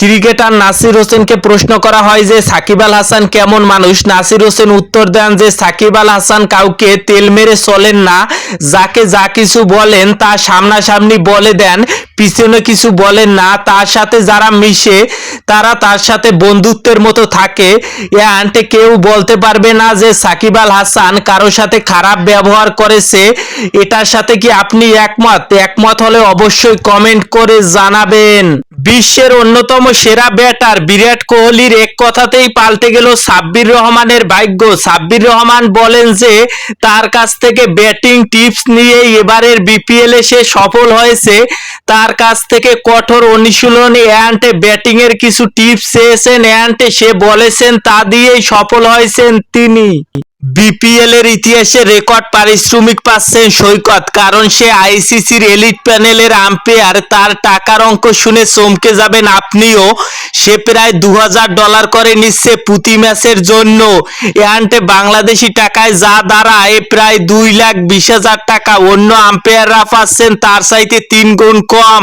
Cricketer Nasir হোসেনকে প্রশ্ন করা হয় যে, সাকিব আল হাসান কেমন মানুষ? নাসির হোসেন উত্তর দেন যে, সাকিব আল হাসান কাউকে তেল মেরে চলেন না। যাকে যা কিছু বলেন, তা সামনাসামনি বলে দেন, পিছনে কিছু বলেন না। তার সাথে যারা মিশে, তারা তার সাথে বন্ধুত্বের মতো থাকে। আন্টে, কেউ বলতে পারবে না যে, সাকিব আল হাসান কারও সাথে খারাপ ব্যবহার করেছে। এটার সাথে কি আপনি একমত? একমত হলে অবশ্যই কমেন্ট করে জানাবেন। বিশ্বের অন্যতম সেরা ব্যাটার বিরাট কোহলির এক কথাতেই পাল্টে গেল সাব্বির রহমানের ভাগ্য। সাব্বির রহমান বলেন যে, তার কাছ থেকে ব্যাটিং টিপস নিয়ে এবারের বিপিএল এ সে সফল হয়েছে। তার কাছ থেকে কঠোর অনুশীলনে অ্যান্ড ব্যাটিং এর কিছু টিপস চেয়েছেন অ্যান্ড সে বলেছেন, তা দিয়েই সফল হয়েছেন তিনি। বিপিএল এর ইতিহাসে রেকর্ড পারিশ্রমিক পাচ্ছেন সৈকত, কারণ সে আইসিসির এলিট প্যানেলের আম্পায়ার। তার টাকার অঙ্ক শুনে চমকে যাবেন আপনিও। সে প্রায় দু হাজার ডলার করে নিচ্ছে প্রতি ম্যাচের জন্য। এহান্টে বাংলাদেশি টাকায় যা দাঁড়ায়, প্রায় দুই লাখ বিশ হাজার টাকা। অন্য আম্পায়াররা পাচ্ছেন তার চাইতে তিন গুণ কম।